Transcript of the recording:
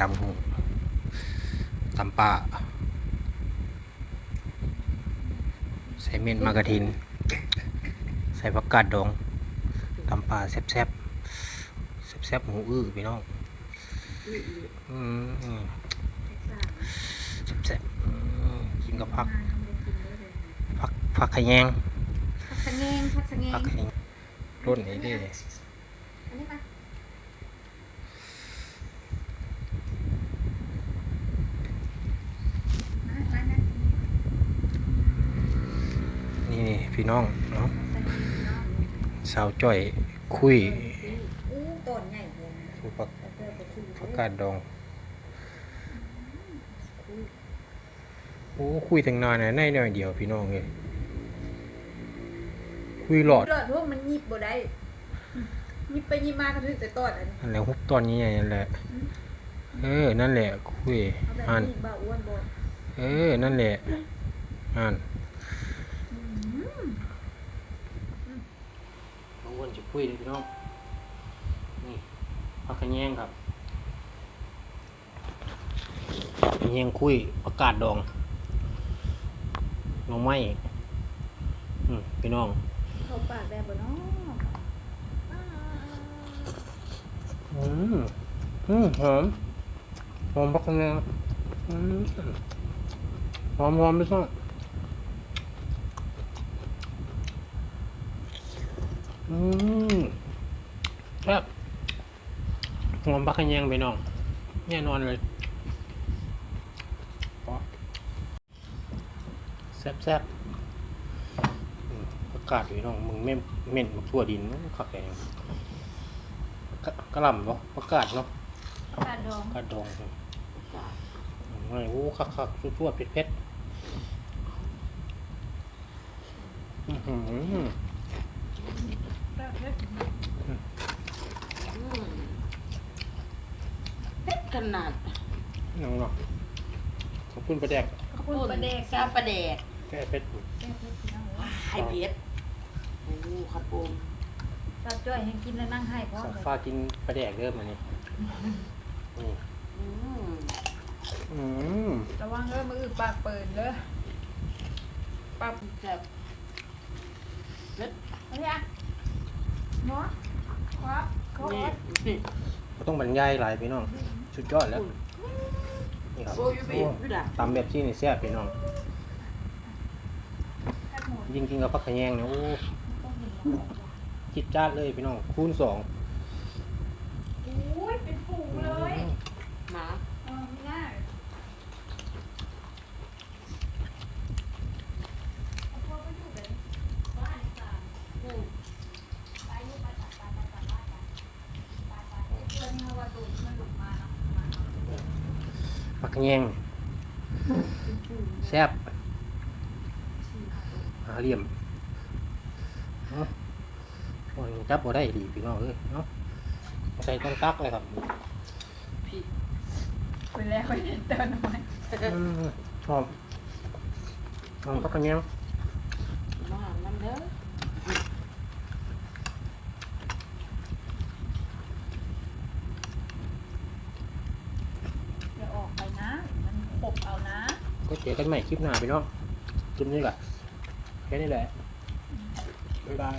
ตำหูตำป่าใส่เม็ดมากระทิน ใส่ผักกาดดองตำป่าแซ่บๆแซ่บๆหูอื้อพี่น้องอืมแซ่บๆอืมกินกับผักผักผักขะแยงพักสะเงงพักสะเงงผักขะแยงร่นนี้ดิอันนี้มามามานะ นี่ พี่น้องเนาะพักสะเงงเนาะสาวจ้อยคุยอู้ต้นใหญ่เลยนะสู่ผักแล้วก็ไปซื้อผักกาดดองโอ้คุยถึงนานนะในหน่อยเดียวพี่น้องเลยคุยหลอดรอดพวกมันหยิบบ่ได้หยิบไปหยิบมาก็ถึงจะตอดอันนี้นั่นแหละฮุกตอนนี้นั่นแหละเออ นั่นแหละคุยเอาแบบอ่านนี้บ่อ้วนบ่เออ นั่นแหละอ่านอ้วนจะ คุยเลยพี่น้องนี่พักขะแยงครับขะแยงคุยประกาศดองหน้องไม้อืมพี่น้องเข้าปากได้บ่เนาะอ่าอืมอืมหอมหอมพักคะแนนอืมหอมหอมไม่ต้อ อืมครับหอมพักคะแนนไปน้อง แน่นอนเลยพอแซ่บแซ่บอืมประกาศอยู่น้อง มึงไม่เหม็นทั่วดินขับแกงกะกะหล่ำเนาะประกาศเนาะปลาดองกระดองไม่โอ้คักคักชั่วๆเผ็ดเผ็ดอื้อหือปลา เผ็ดเผ็ดขนาดน้องเนาะขอบคุณประแดกขอบคุณปลาแดกซาปลาแดกแก้เผ็ดแก้เผ็ดพี่น้องเอ้ยไข่เผ็ดโอ้ครับผมปลาจ้อยให้กินแล้วนั่งให้พร้อมสักเลยฟ้ากินประแดกเริ่มมานี่นี่อืมอืมระวังเด้อมือปากเปิดเด้อปากแซ่บเผ็ดอันนี้อะ เนาะครับเขานี่ว่านี่ บ่ต้องบรรยายหลายพี่น้องสุดยอดแล้วนี่ครับโอ้ยเบ็ดด้วยด่ะตำแบบที่นี่แซ่บพี่น้องแค่หมดยิ่งกินกับผักขะแยงเนี่ยโอ้ ต้องเห็นหมดจิตจ้าดเลยพี่น้องคูณสอง อุ้ยเป็นฝูงเลย หมา เออไม่ได้เอาพวกไปอยู่กันบ้านนี่ค่ะ อืม ไปอยู่ไปตัดไปไปตัดบ้านกันไปไปเพื่อนนี่เขาว่าดูมันหลุดมาเนาะมาเนาะ ผักขะแยงแซ่บหาเหลี่ยมเนาะโอ้ยจับบ่ได้ดีพี่น้องเอ้ยเนาะใส่ต้นตักเลยครับพี่ไปแล้วไปเห็นเตือนหน่อยอืมหอมหอมผักกระเนียงมาน้ำเด้อ อย่าออกไปนะ มันขบเอานะ ก็เจอกันใหม่คลิปหน้าพี่น้องคลิปนี้แหละแค่นี้แหละบ๊ายบาย